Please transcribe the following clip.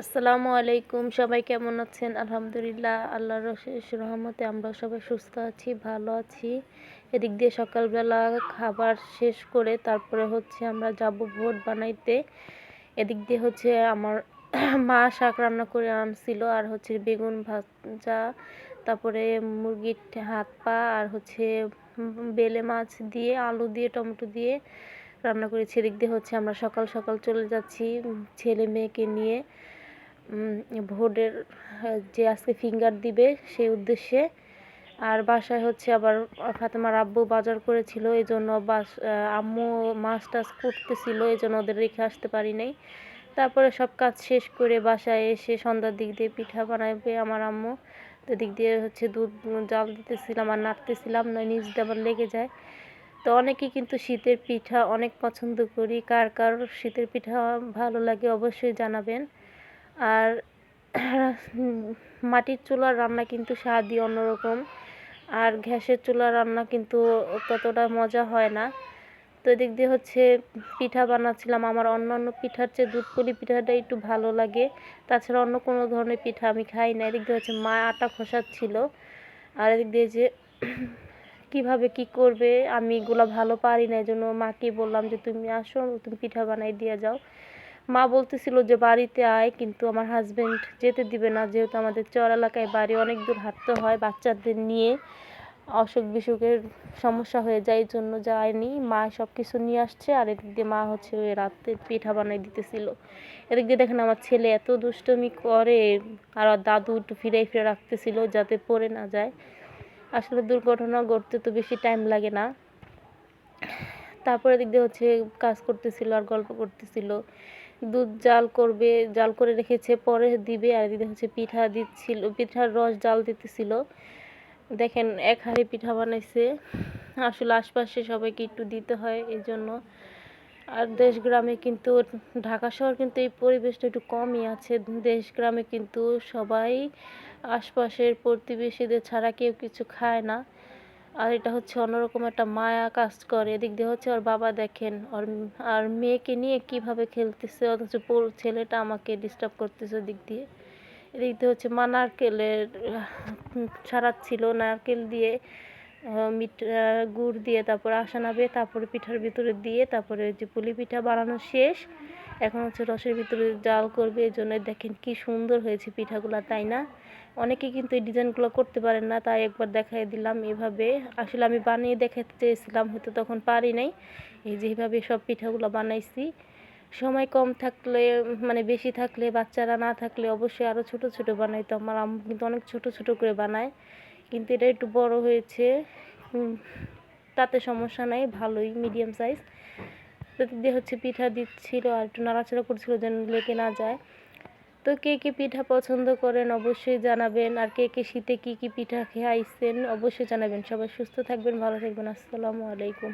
আসসালামু আলাইকুম, সবাই কেমন আছেন? আলহামদুলিল্লাহ, আল্লাহর অশেষ রহমতে আমরা সবাই সুস্থ আছি, ভালো আছি। এদিক দিয়ে সকালবেলা খাবার শেষ করে তারপরে হচ্ছে আমরা যাব ভোট বানাইতে। এদিক দিয়ে হচ্ছে আমার মা শাক রান্না করে আনছিল আর হচ্ছে বেগুন ভাজা, তারপরে মুরগির হাত পা আর হচ্ছে বেলে মাছ দিয়ে, আলু দিয়ে, টমেটো দিয়ে রান্না করেছি। এদিক দিয়ে হচ্ছে আমরা সকাল সকাল চলে যাচ্ছি ছেলে মেয়েকে নিয়ে। ভোটের, যে আজকে ফিঙ্গার দিবে সেই উদ্দেশ্যে। আর বাসায় হচ্ছে আবার ফাতেমার আব্বু বাজার করেছিল এই জন্য বাস আম্মু মাছ টাছ করতেছিল এই জন্য ওদের রেখে আসতে পারি নাই। তারপরে সব কাজ শেষ করে বাসায় এসে সন্ধ্যার দিক দিয়ে পিঠা বানাবে আমার আম্মু। তো দিক দিয়ে হচ্ছে দুধ, জাল দিতেছিলাম আর নাড়তেছিলাম নিচ দিয়ে আবার লেগে যায়। তো অনেকে কিন্তু শীতের পিঠা অনেক পছন্দ করি। কার কার শীতের পিঠা ভালো লাগে অবশ্যই জানাবেন। আর মাটির চুলার রান্না কিন্তু স্বাদই অন্যরকম। আর গ্যাসের চুলার রান্না কিন্তু ততটা মজা হয় না। তো এদিক দিয়ে হচ্ছে পিঠা বানাচ্ছিলাম। আমার অন্য অন্য পিঠার চেয়ে দুধ পুলি পিঠাটা একটু ভালো লাগে। তাছাড়া অন্য কোনো ধরনের পিঠা আমি খাই না। এদিক দিয়ে হচ্ছে মা আটা খসাচ্ছিল। আর এদিক দিয়ে যে কীভাবে কি করবে আমি এগুলো ভালো পারি না। এই জন্য মাকে বললাম যে, তুমি আসো, তুমি পিঠা বানাই দিয়ে যাও। মা বলতেছিল যে বাড়িতে আয়, কিন্তু আমার হাজব্যান্ড যেতে দিবে না, যেহেতু আমাদের চর এলাকায় বাড়ি অনেক দূর হাঁটতে হয় বাচ্চাদের নিয়ে। অসুখ বিসুখের সমস্যা হয়ে যায়, এই জন্য যায়নি। মা সব কিছু নিয়ে আসছে, আর এদিক দিয়ে মা হচ্ছে ওই রাতে পিঠা বানাই দিতেছিল। এদিক দিয়ে দেখেন আমার ছেলে এত দুষ্টমি করে, আর দাদু একটু ফিরে ফিরে রাখতেছিল যাতে পড়ে না যায়। আসলে দুর্ঘটনা ঘটতে তো বেশি টাইম লাগে না। তারপরে দিক দিয়ে হচ্ছে কাজ করতেছিল আর গল্প করতেছিল। দুধ জাল করবে, জাল করে রেখেছে, পরে দিবে, আর দিদি হচ্ছে পিঠা দিচ্ছিল, পিঠার রস জাল দিতেছিল। দেখেন, এক হাঁড়ি পিঠা বানাইছে। আসলে আশপাশে সবাইকে একটু দিতে হয় এই জন্য আর দেশ গ্রামে কিন্তু, ঢাকা শহর কিন্তু এই পরিবেশটা একটু কমই আছে। দেশ গ্রামে কিন্তু সবাই আশপাশের প্রতিবেশীদের ছাড়া কেউ কিছু খায় না। আর এটা হচ্ছে অন্যরকম একটা মায়া কাজ করে। এদিক দিয়ে হচ্ছে ওর বাবা দেখেন, ওর আর মেয়েকে নিয়ে কীভাবে খেলতেছে, অথচ ছেলেটা আমাকে ডিস্টার্ব করতেছে ওদিক দিয়ে। এদিক দিয়ে হচ্ছে মা নারকেলের ছাড়াচ্ছিল নারকেল দিয়ে মিট গুড় দিয়ে, তারপরে নাবে তারপরে পিঠার ভিতরে দিয়ে, তারপরে যে পুলি পিঠা বানানো শেষ। এখন হচ্ছে রসের ভিতরে জাল করবে, এই জন্য দেখেন কি সুন্দর হয়েছে পিঠাগুলো, তাই না? অনেকে কিন্তু এই ডিজাইনগুলো করতে পারেন না, তাই একবার দেখাই দিলাম এভাবে। আসলে আমি বানিয়ে দেখাতে চেয়েছিলাম, হয়তো তখন পারি নাই। এই যেভাবে সব পিঠাগুলো বানাইছি। সময় কম থাকলে মানে বেশি থাকলে, বাচ্চারা না থাকলে অবশ্যই আরও ছোট ছোট বানাইতো। আমার আম্মু কিন্তু অনেক ছোট ছোট করে বানায়, কিন্তু এটা একটু বড় হয়েছে। তাতে সমস্যা নাই, ভালোই মিডিয়াম সাইজ তো দিয়ে হচ্ছে পিঠা দিচ্ছিল আর একটু নাড়াচাড়া করছিল যেন লেগে না যায়। তো কে কে পিঠা পছন্দ করেন অবশ্যই জানাবেন। আর কে কে শীতে কী কী পিঠা খেয়ে আইসেন অবশ্যই জানাবেন। সবাই সুস্থ থাকবেন, ভালো থাকবেন। আসসালামু আলাইকুম।